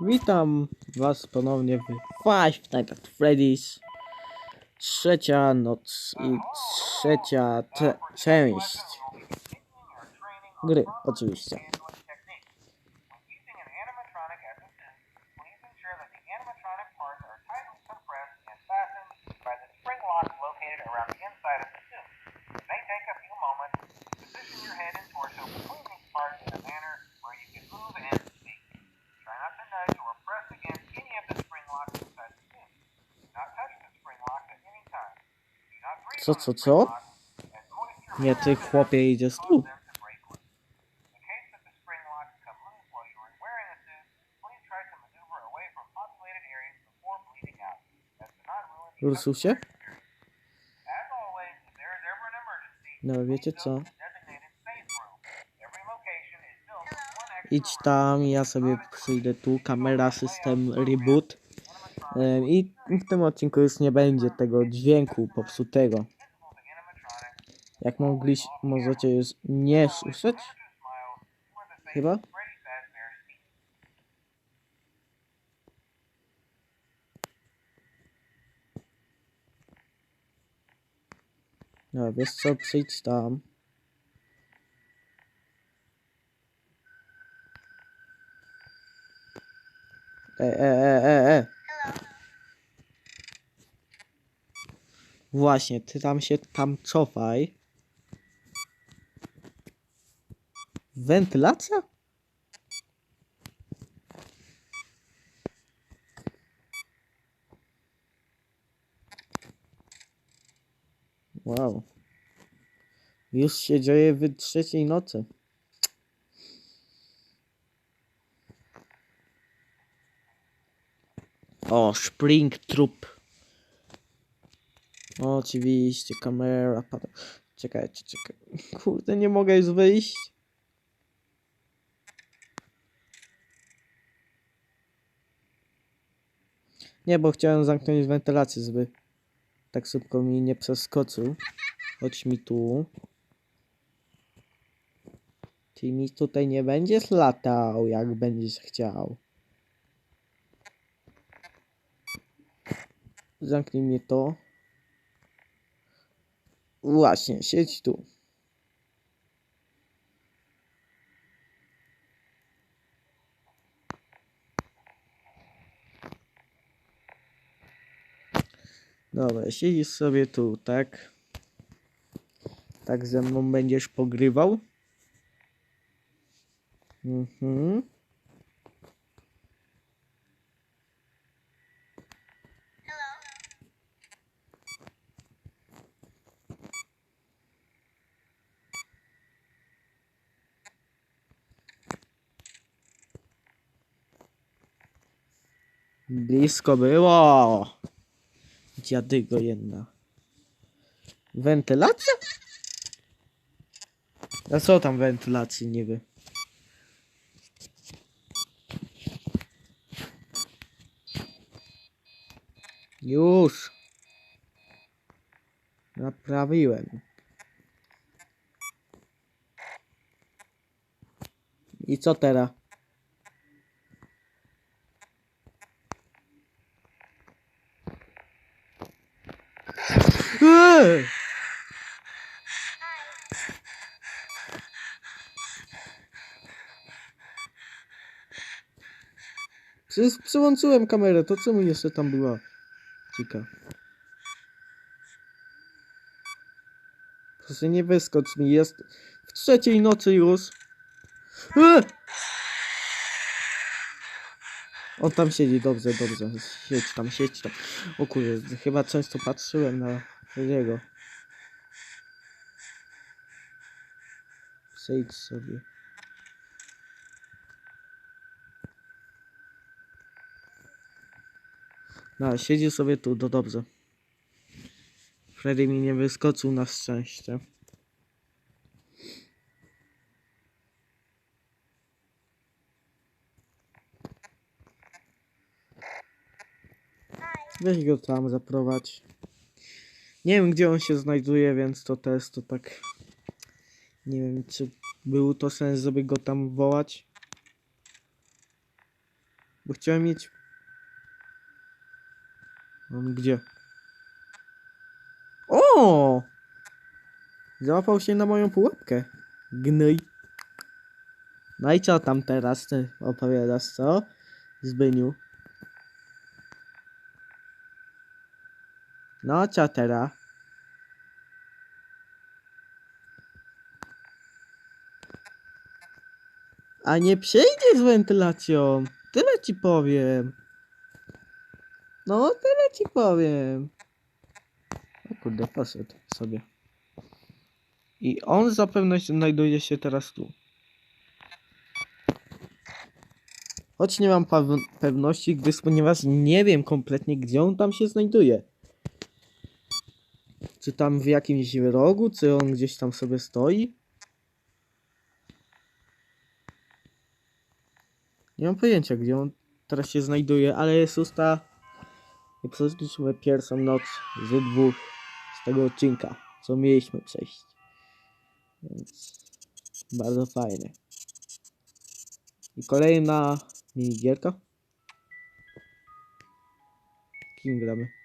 Witam was ponownie w Five Nights at Freddy's. Trzecia noc i trzecia część gry, oczywiście. Wiecie co? the designated safe room. Every location is built with one extra Idź tam, ja sobie przyjdę tu, kamera, system, reboot. I w tym odcinku już nie będzie tego dźwięku popsutego. Jak mogliś, możecie już nie słyszeć? Chyba? No, wiesz co, przyjdź tam. E, e, e, e, e. Właśnie, ty tam się tam cofaj. Wentylacja? Wow. Już się dzieje w trzeciej nocy. O, Spring Troop. Oczywiście, kamera pada. Czekajcie, czekaj. Kurde, nie mogę już wyjść. Nie, bo chciałem zamknąć wentylację, żeby tak szybko mi nie przeskoczył. Chodź mi tu. Ty mi tutaj nie będziesz latał, jak będziesz chciał. Zamknij mnie to. Właśnie, siedź tu. Dobra, siedzisz sobie tu, tak? Tak ze mną będziesz pogrywał? Mhm. Blisko było. Dziadygo jedna. Wentylacja? A co tam wentylacji niby? Już. Naprawiłem. I co teraz? Przecież przełączyłem kamerę, to czemu jeszcze tam była cika? Proszę nie wyskocz mi, jest w trzeciej nocy już. Eee! On tam siedzi, dobrze, dobrze. Siedź tam, siedź tam. O kurde, chyba często patrzyłem na jego. Przejdź sobie. No, siedzi sobie tu, to dobrze. Freddy mi nie wyskoczył na szczęście. Weź go tam zaprowadź. Nie wiem gdzie on się znajduje, więc to też to tak. Nie wiem czy był to sens, żeby go tam wołać. Bo chciałem mieć... Mam gdzie? O! Załapał się na moją pułapkę. Gnój. No i co tam teraz ty opowiadasz, co? Zbyniu. No, co teraz? A nie przejdzie z wentylacją. Tyle ci powiem. No, tyle ci powiem. O kurde, poszedł sobie. I on zapewne znajduje się teraz tu. Choć nie mam pewności, gdyż ponieważ nie wiem kompletnie, gdzie on tam się znajduje. Czy tam w jakimś rogu, czy on gdzieś tam sobie stoi? Nie mam pojęcia, gdzie on teraz się znajduje, ale jest usta. I przeszliśmy pierwszą noc z dwóch z tego odcinka, co mieliśmy przejść. Więc bardzo fajne. I kolejna minigierka. Kim gramy?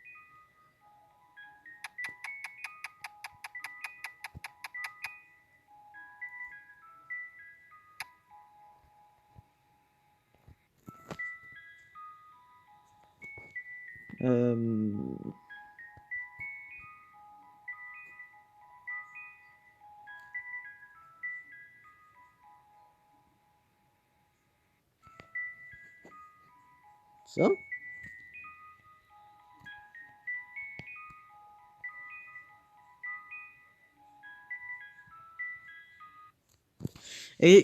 Co?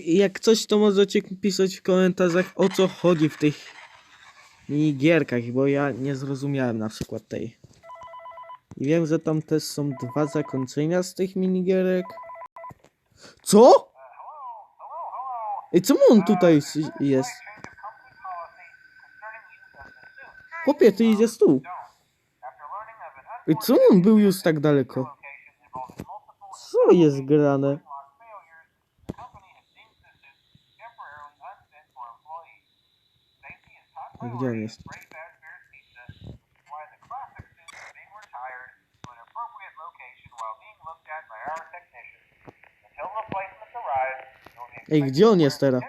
Jak coś, to możecie pisać w komentarzach o co chodzi w tych minigierkach, bo ja nie zrozumiałem na przykład tej. I wiem, że tam też są dwa zakończenia z tych minigierek. Co? Ej, czemu on tutaj jest? Chłopie, ty idziesz tu. Ej, co on był już tak daleko? Co jest grane? Gdzie on jest? Ej, gdzie on jest teraz?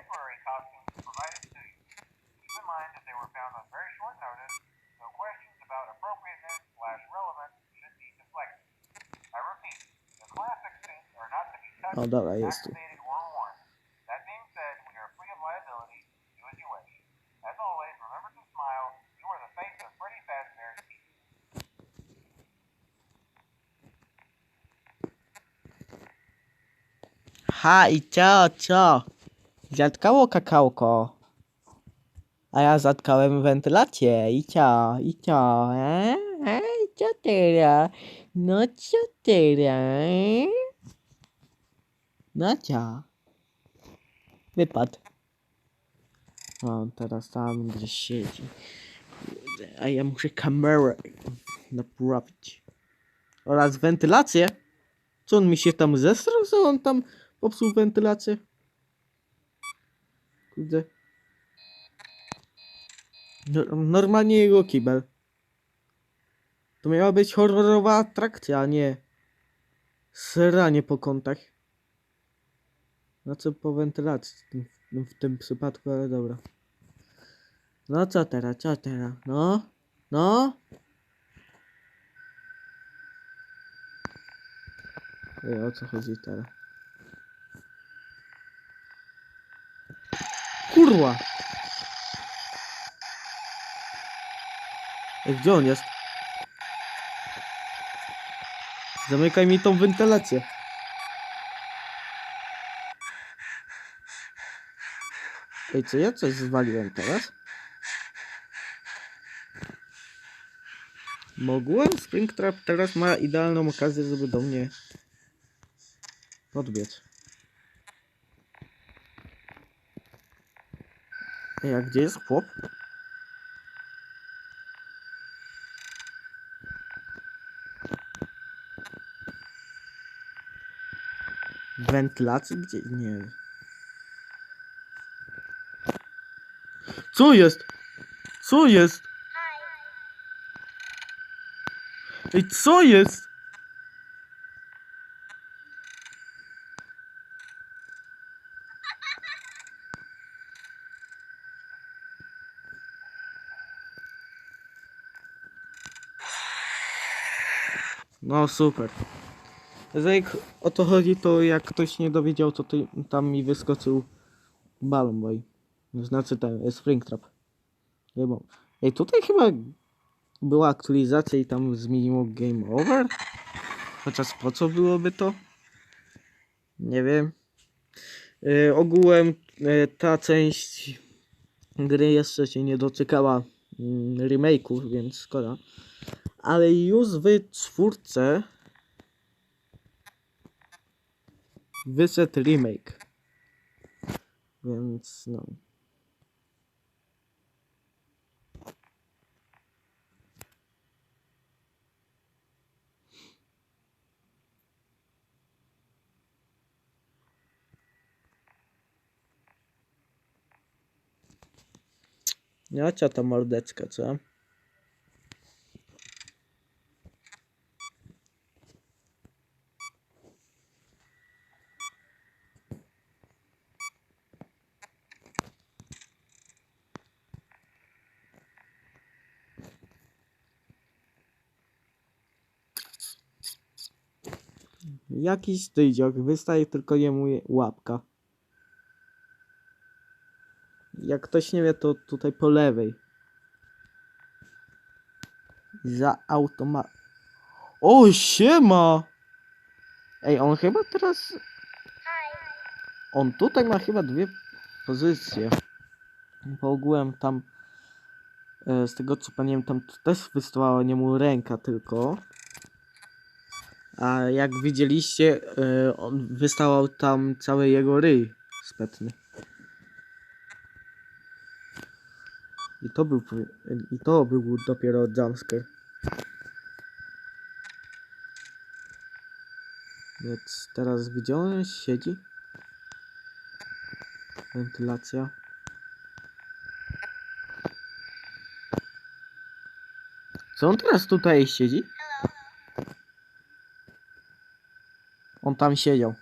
Of Freddy Fazbear's Pizza. Ha, i co, co? Zatkało kakałko. A ja zatkałem wentylację. I co, i co, e? E, co teraz? No co teraz? Co? Wypadł. O, teraz tam gdzieś siedzi. A ja muszę kamerę naprawić. Oraz wentylację. Co on mi się tam zesrał, że on tam popsuł wentylację? Kurde. No, normalnie jego kibel. To miała być horrorowa atrakcja, a nie sranie po kątach. Znaczy po wentylacji w tym, no, w tym przypadku, ale dobra. No co teraz, co teraz? No? No? Ej, o co chodzi teraz? Kurwa! Ej, gdzie on jest? Zamykaj mi tą wentylację. Ej, co ja coś zwaliłem teraz? Mogłem? Springtrap teraz ma idealną okazję, żeby do mnie podbiec. Ej, a gdzie jest chłop? Wentylacji? Gdzie? Nie. Co jest? Co jest? Ej, co jest? No super. Jak o to chodzi, to jak ktoś nie dowiedział, to ty, tam mi wyskoczył Balloon Boy. Znaczy ten, Springtrap. Nie wiem. Ej, tutaj chyba była aktualizacja i tam zmieniło Game Over? Chociaż po co byłoby to? Nie wiem. E, ogółem e, ta część gry jeszcze się nie doczekała mm, remake'u, więc szkoda. Ale już w czwórce wyszedł remake. Więc no. Jacia ta mordeczka, co? Jakiś tydziok, wystaje tylko jemu je- łapka. Jak ktoś nie wie, to tutaj po lewej. Za automa... O, siema! Ej, on chyba teraz... On tutaj ma chyba dwie pozycje. Bo ogółem tam... e, Z tego co pamiętam, to też wystawała niemu ręka tylko. A jak widzieliście, e, on wystawał tam cały jego ryj spetny. I to był i to był dopiero jumpscare. Więc teraz gdzie on siedzi? Wentylacja. Co on teraz tutaj siedzi? On tam siedział.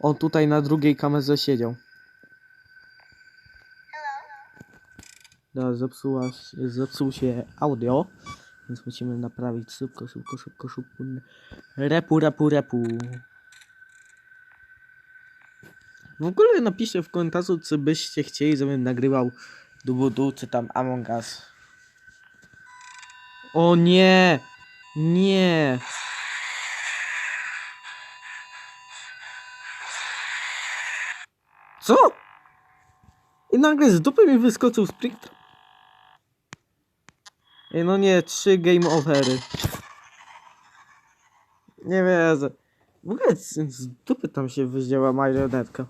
On tutaj na drugiej kamerze siedział. Da, zepsuła, zepsuł się audio, więc musimy naprawić szybko, szybko, szybko, szybko. Repu, repu, repu. W ogóle napiszcie w komentarzu, czy byście chcieli, żebym nagrywał Dubudu, czy tam Among Us. O nie! Nie! Co? I nagle z dupy mi wyskoczył Springtrap. Ej, no nie, trzy game overy. Nie wierzę. W ogóle z, z dupy tam się wydziała marionetka.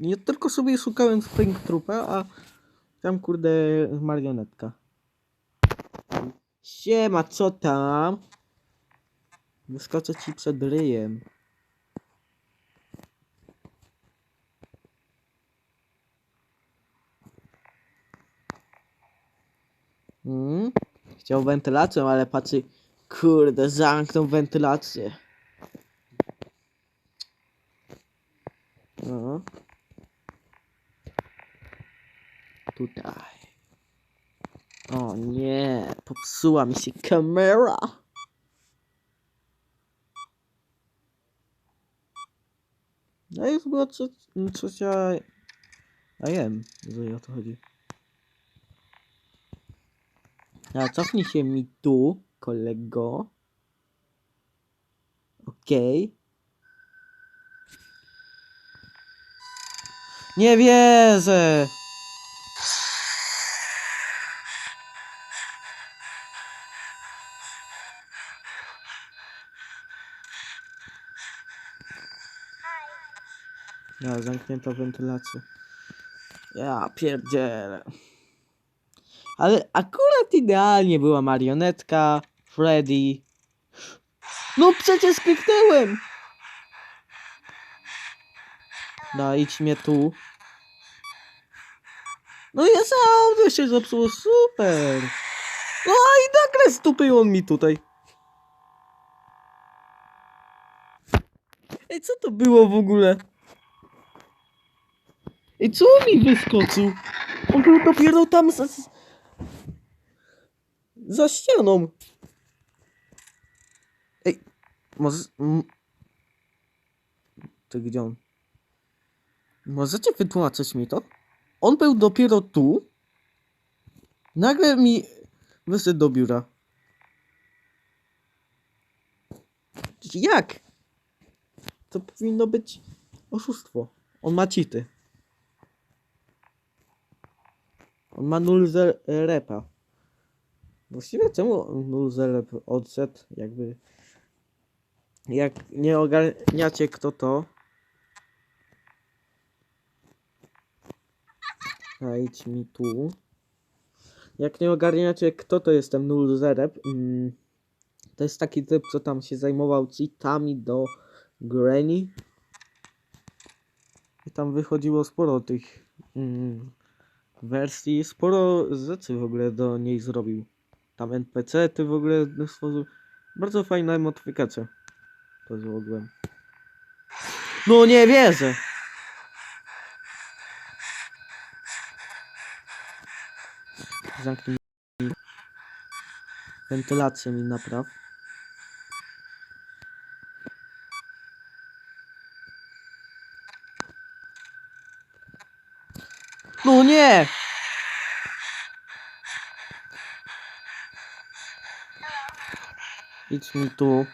Ja tylko sobie szukałem Springtroopa, a tam kurde marionetka. Siema, co tam? Wyskoczę ci przed ryjem. Mm. Chciał wentylacją, ale patrzy, kurde, zamknął wentylację. No. Tutaj. O nie, popsuła mi się kamera. No i chyba co, coś ja... A jem, jeżeli o to chodzi. A cofnij się mi tu, kolego. Okej. Nie wierzę! Ja, zamknięta wentylacja. Ja pierdzielę. Ale akurat idealnie była marionetka, Freddy. No przecież kliknęłem! No idź mnie tu. No jest audio się zepsuło, super. No i nagle stupył on mi tutaj. Ej, co to było w ogóle? Ej, co mi wyskoczył? On był dopiero tam za, za ścianą. Ej, może... Ty gdzie on? Możecie wytłumaczyć mi to? On był dopiero tu. Nagle mi wyszedł do biura. Jak? To powinno być oszustwo. On ma cheaty. On ma 0 ze- repa. Właściwie czemu 0 ze rep odszedł? Jakby... Jak nie ogarniacie kto to, Wejdź mi tu. Jak nie ogarniacie, kto to jest ten Null Zereb, mm, to jest taki typ, co tam się zajmował cheatami do Granny. I tam wychodziło sporo tych mm, wersji, sporo rzeczy w ogóle do niej zrobił. Tam NPC-ty w ogóle stworzył. Bardzo fajna modyfikacja. To w ogóle. No nie wierzę! Zamknij wentylację mi napraw. No nie! Idź mi tu.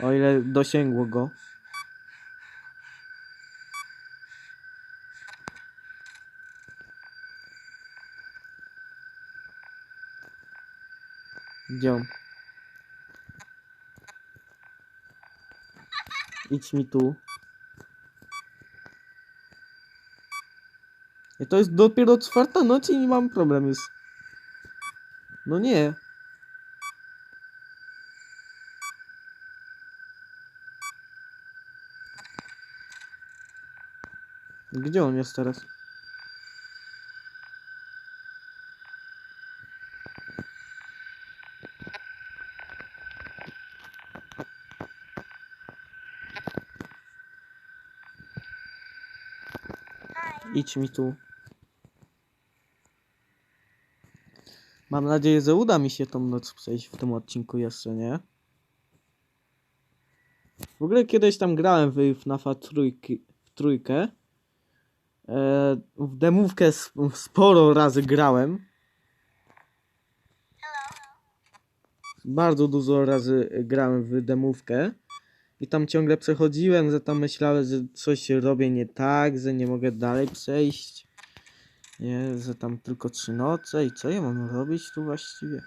O ile dosięgło go. Gdzie? Idź mi tu. I to jest dopiero czwarta noc i nie mam problem już. No nie. Gdzie on jest teraz? Idź mi tu. Mam nadzieję, że uda mi się tą noc przejść w tym odcinku jeszcze, nie? W ogóle kiedyś tam grałem w FNAFa trójki, w trójkę. E, w demówkę sp- sporo razy grałem. Bardzo dużo razy grałem w demówkę. I tam ciągle przechodziłem, że tam myślałem, że coś robię nie tak, że nie mogę dalej przejść. Nie, że tam tylko trzy noce i co ja mam robić tu właściwie?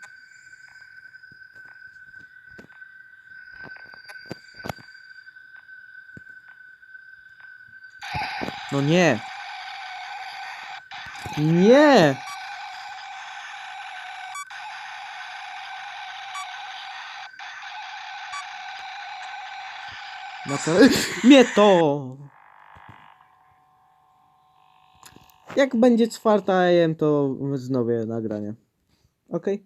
No nie! Nie! Naprawdę? Nie to! Jak będzie czwarta AM, to wznowię nagranie. Okej?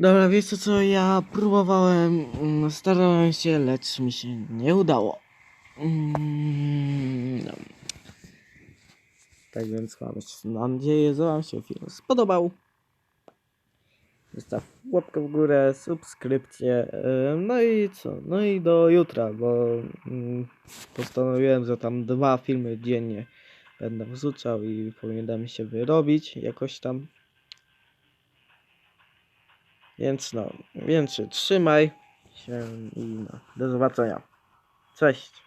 Dobra, wiecie co, ja próbowałem, mm, starałem się, lecz mi się nie udało. Mm, no. Tak więc mam nadzieję, że wam się film spodobał. Zostaw łapkę w górę, subskrypcję, no i co? No i do jutra, bo mm, postanowiłem, że tam dwa filmy dziennie będę wrzucał i powinienem się wyrobić jakoś tam. Więc no, więc trzymaj się i no, do zobaczenia. Cześć.